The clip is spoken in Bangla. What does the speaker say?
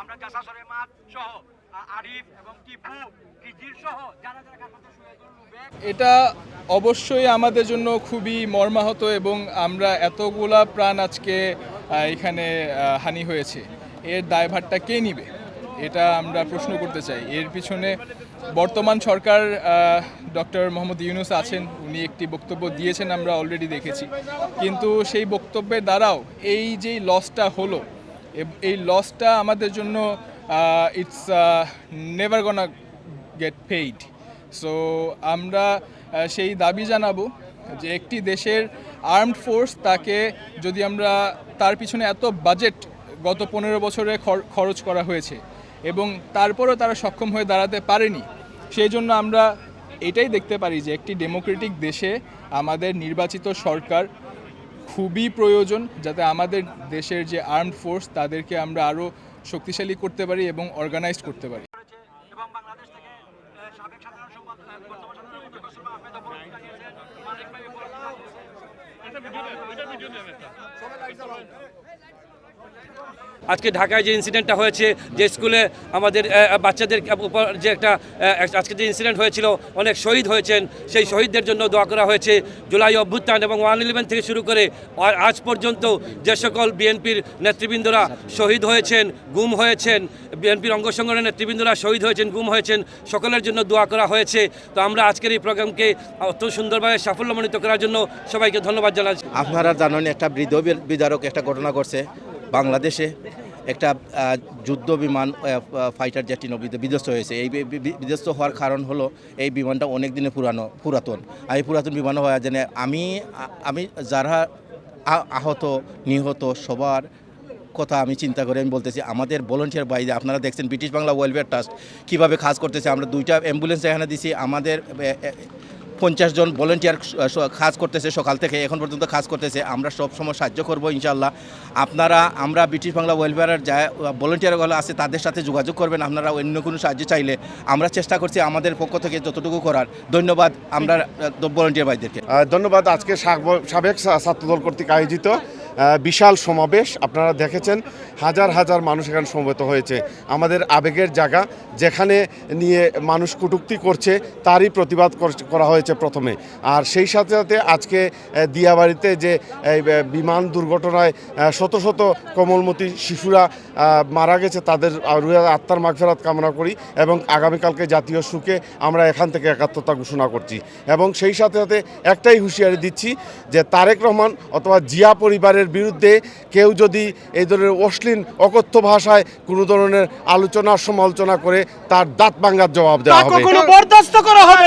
আমরা জাসাসরের মাঠ সহ আরিফ এবং টিপু কিজির সহ যারা যারা এটা অবশ্যই আমাদের জন্য খুবই মর্মাহত এবং আমরা এতগুলা প্রাণ আজকে এখানে হানি হয়েছে। এর দায়ভারটা কে নিবে? এটা আমরা প্রশ্ন করতে চাই। এর পিছনে বর্তমান সরকার ডক্টর মোহাম্মদ ইউনুস আছেন। উনি একটি বক্তব্য দিয়েছেন, আমরা অলরেডি দেখেছি। কিন্তু সেই বক্তব্যের দ্বারাও এই যে লসটা হলো এই লসটা আমাদের জন্য it's never gonna get paid so আমরা সেই দাবি জানাব যে একটি দেশের আর্মড ফোর্স তাকে যদি আমরা তার পিছনে এত বাজেট গত পনেরো বছরে খর- খরচ করা হয়েছে এবং তারপরেও তারা সক্ষম হয়ে দাঁড়াতে পারেনি, সেই জন্য আমরা এটাই দেখতে পারি যে একটি ডেমোক্রেটিক দেশে আমাদের নির্বাচিত সরকার খুবই প্রয়োজন যাতে আমাদের দেশের যে আর্মড ফোর্স তাদেরকে আমরা আরও শক্তিশালী করতে পারি এবং অর্গানাইজ করতে পারি। আজকে ঢাকায় যে ইনসিডেন্টটা হয়েছে, যে স্কুলে আমাদের বাচ্চাদের উপর যে একটা আজকে যে ইনসিডেন্ট হয়েছিল, অনেক শহীদ হয়েছেন। সেই শহীদদের জন্য দোয়া করা হয়েছে। জুলাই অভ্যুত্থান এবং ওয়ান ইলেভেন থেকে শুরু করে আজ পর্যন্ত যে সকল বিএনপির নেতৃবৃন্দরা শহীদ হয়েছেন, গুম হয়েছেন, বিএনপির অঙ্গ সংগঠনের নেতৃবৃন্দরা শহীদ হয়েছেন, গুম হয়েছেন, সকলের জন্য দোয়া করা হয়েছে। তো আমরা আজকের এই প্রোগ্রামকে অত্যন্ত সুন্দরভাবে সাফল্যমণ্ডিত করার জন্য সবাইকে ধন্যবাদ জানাচ্ছি। আপনারা জানেন একটা বৃদ্ধ বিদারক একটা ঘটনা ঘটছে। বাংলাদেশে একটা যুদ্ধ বিমান ফাইটার জেট বিধ্বস্ত হয়েছে। এই বিধ্বস্ত হওয়ার কারণ হলো এই বিমানটা অনেক দিনে পুরানো, পুরাতন। আর এই পুরাতন বিমান হওয়ার জন্য আমি আমি যারা আহত, নিহত সবার কথা আমি চিন্তা করে আমি বলতেছি, আমাদের ভলেন্টিয়ার বাইরে আপনারা দেখছেন ব্রিটিশ বাংলা ওয়েলফেয়ার ট্রাস্ট কীভাবে কাজ করতেছে। আমরা দুইটা অ্যাম্বুলেন্স এখানে দিছি, আমাদের পঞ্চাশ জন ভলেন্টিয়ার কাজ করতেছে সকাল থেকে, এখন পর্যন্ত কাজ করতেছে। আমরা সব সময় সাহায্য করব ইনশাল্লাহ আপনারা, আমরা ব্রিটিশ বাংলা ওয়েলফেয়ারের যা ভলেন্টিয়ারগুলো আছে, তাদের সাথে যোগাযোগ করবেন। আপনারা অন্য কোনো সাহায্য চাইলে আমরা চেষ্টা করছি আমাদের পক্ষ থেকে যতটুকু করার। ধন্যবাদ, আমরা ভলেন্টিয়ার ভাইদেরকে। ধন্যবাদ, আজকে সাব- সাবেক ছাত্রদল কর্তৃক আয়োজিত। বিশাল সমাবেশ। আপনারা দেখেছেন, হাজার হাজার মানুষ এখানে সমবেত হয়েছে। আমাদের আবেগের জায়গা, যেখানে নিয়ে মানুষ কটূক্তি করছে, তারই প্রতিবাদ কর- হয়েছে প্রথমে। আর সেই সাথে সাথে আজকে দিয়াবাড়িতে যে বিমান দুর্ঘটনায় শত শত কোমলমতি শিশুরা মারা গেছে, তাদের আত্মার মাগফেরাত কামনা করি এবং আগামীকালকে জাতীয় সুখে আমরা এখান থেকে একাত্মতা ঘোষণা করছি। এবং সেই সাথে সাথে একটাই হুঁশিয়ারি দিচ্ছি যে, তারেক রহমান অথবা জিয়া পরিবারের বিরুদ্ধে কেউ যদি এই ধরনের অশ্লীল অকথ্য ভাষায় কোনো ধরনের আলোচনা সমালোচনা করে তার দাঁত ভাঙ্গার জবাব দেওয়া হবে। বরদাস্ত করা হবে